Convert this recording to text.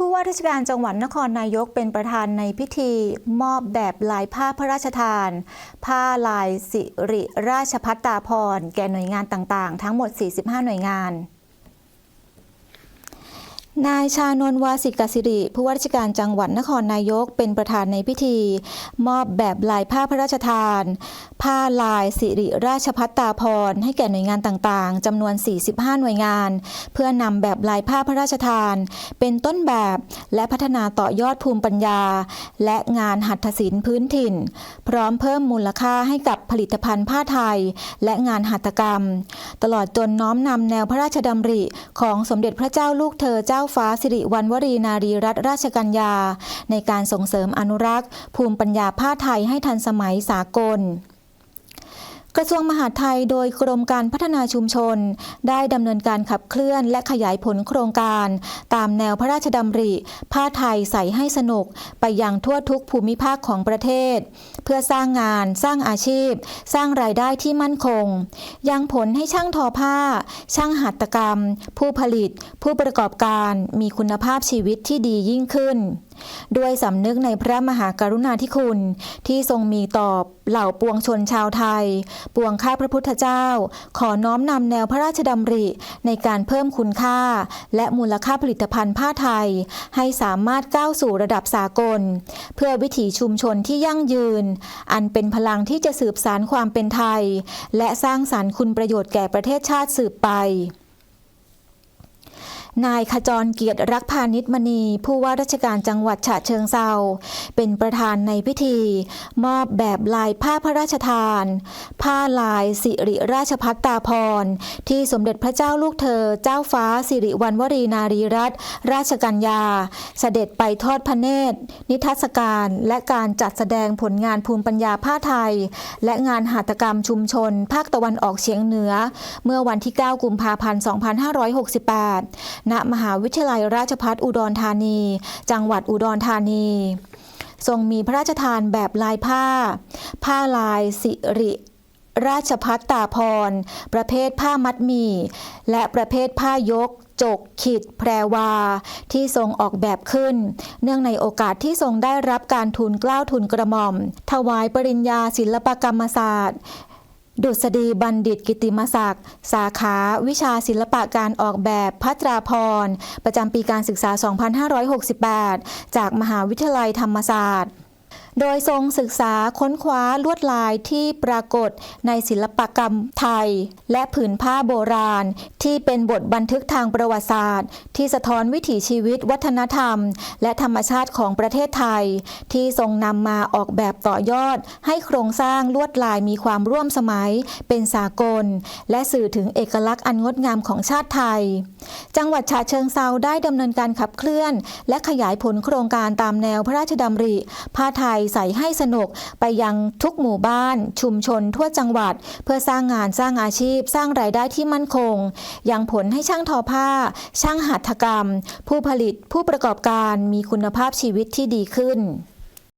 ผู้ว่าราชการจังหวัดนครนายกเป็นประธานในพิธีมอบแบบลายผ้าพระราชทาน ผ้าลายสิริราชพัตตาพร แก่หน่วยงานต่างๆ ทั้งหมด 45 หน่วยงาน นายชานนวาสิกสิริผู้ว่าราชการจังหวัดนครนายกเป็นประธานในพิธี มอบแบบลายผ้าพระราชทาน ผ้าลายสิริราชพัตตาพรให้แก่หน่วยงานต่างๆจำนวน 45 หน่วยงาน เพื่อนำแบบลายผ้าพระราชทาน เป็นต้นแบบและพัฒนาต่อยอดภูมิปัญญา และงานหัตถศิลป์พื้นถิ่น พร้อมเพิ่มมูลค่าให้กับ ผลิตภัณฑ์ผ้าไทย และงานหัตถกรรม ตลอดจนน้อมนำแนวพระราชดำริ ของสมเด็จพระเจ้าลูกเธอเจ้าฟ้าสิริวัณวรีนารีรัตนราชกัญญา ในการส่งเสริมอนุรักษ์ ภูมิปัญญาผ้าไทยให้ทันสมัยสากล กระทรวงมหาดไทยโดยกรมการพัฒนาชุมชน ได้ดำเนินการขับเคลื่อนและขยายผลโครงการ ตามแนวพระราชดำริ ผ้าไทยใส่ให้สนุก ไปยังทั่วทุกภูมิภาคของประเทศ เพื่อสร้างงาน สร้างอาชีพ สร้างรายได้ที่มั่นคง ยังผลให้ช่างทอผ้า ช่างหัตถกรรม ผู้ผลิต ผู้ประกอบการ มีคุณภาพชีวิตที่ดียิ่งขึ้น ด้วยสำนึกในพระมหากรุณาธิคุณ ที่ทรงมีต่อเหล่าปวงชนชาวไทย ปวงข้าพระพุทธเจ้า ขอน้อมนำแนวพระราชดำริในการเพิ่มคุณค่า และมูลค่าผลิตภัณฑ์ผ้าไทย ให้สามารถก้าวสู่ระดับสากล เพื่อวิถีชุมชนที่ยั่งยืน อันเป็นพลังที่จะสืบสารความเป็นไทย และสร้างสารรค์คุณประโยชน์แก่ประเทศชาติสืบไป นายขจรเกียรติรักพาณิชมณี ผู้ว่าราชการจังหวัดฉะเชิงเซาเป็นประธานในพิธี มอบแบบลายผ้าพระราชทาน ผ้าลายสิริราชพัตตาพร ที่สมเด็จพระเจ้าลูกเธอ เจ้าฟ้าสิริวัณวรีนารีรัตนราชกัญญา เสด็จไปทอดพระเนตร นิทรรศการและการจัดแสดงผลงานภูมิปัญญาผ้าไทย และงานหัตถกรรมชุมชน ภาคตะวันออกเฉียงเหนือ เมื่อวันที่ 9 กุมภาพันธ์ 2568ณมหาวิทยาลัยราชภัฏอุดรธานี จังหวัดอุดรธานี ทรงมีพระราชทานแบบลายผ้า ผ้าลายสิริราชพัฒตาพร ประเภทผ้ามัดหมี่ และประเภทผ้ายก จก ขิด แพรวา ที่ทรงออกแบบขึ้น เนื่องในโอกาสที่ทรงได้รับการทุนกล้าวทุนกระหม่อม ถวายปริญญาศิลปกรรมศาสตร์ ดุษฎีบัณฑิตกิติมศักดิ์ สาขา วิชาศิลปะการออกแบบพัตราพร ประจำปีการศึกษา 2568 จากมหาวิทยาลัยธรรมศาสตร์ โดยทรงศึกษาค้นคว้าลวดลายที่ปรากฏในศิลปกรรมไทย และผืนผ้าโบราณ ที่เป็นบทบันทึกทางประวัติศาสตร์ ที่สะท้อนวิถีชีวิตวัฒนธรรม และธรรมชาติของประเทศไทย ที่ทรงนำมาออกแบบต่อยอด ให้โครงสร้างลวดลายมีความร่วมสมัย เป็นสากล และสื่อถึงเอกลักษณ์อันงดงามของชาติไทย จังหวัดฉะเชิงเซาได้ดำเนินการขับเคลื่อน และขยายผลโครงการตามแนวพระราชดำริผ้าไทยใส่ให้สนุกไปยังทุกหมู่บ้าน ชุมชนทั่วจังหวัด เพื่อสร้างงานสร้างอาชีพ สร้างรายได้ที่มั่นคง ยังผลให้ช่างทอผ้า ช่างหัตถกรรม ผู้ผลิตผู้ประกอบการมีคุณภาพชีวิตที่ดีขึ้น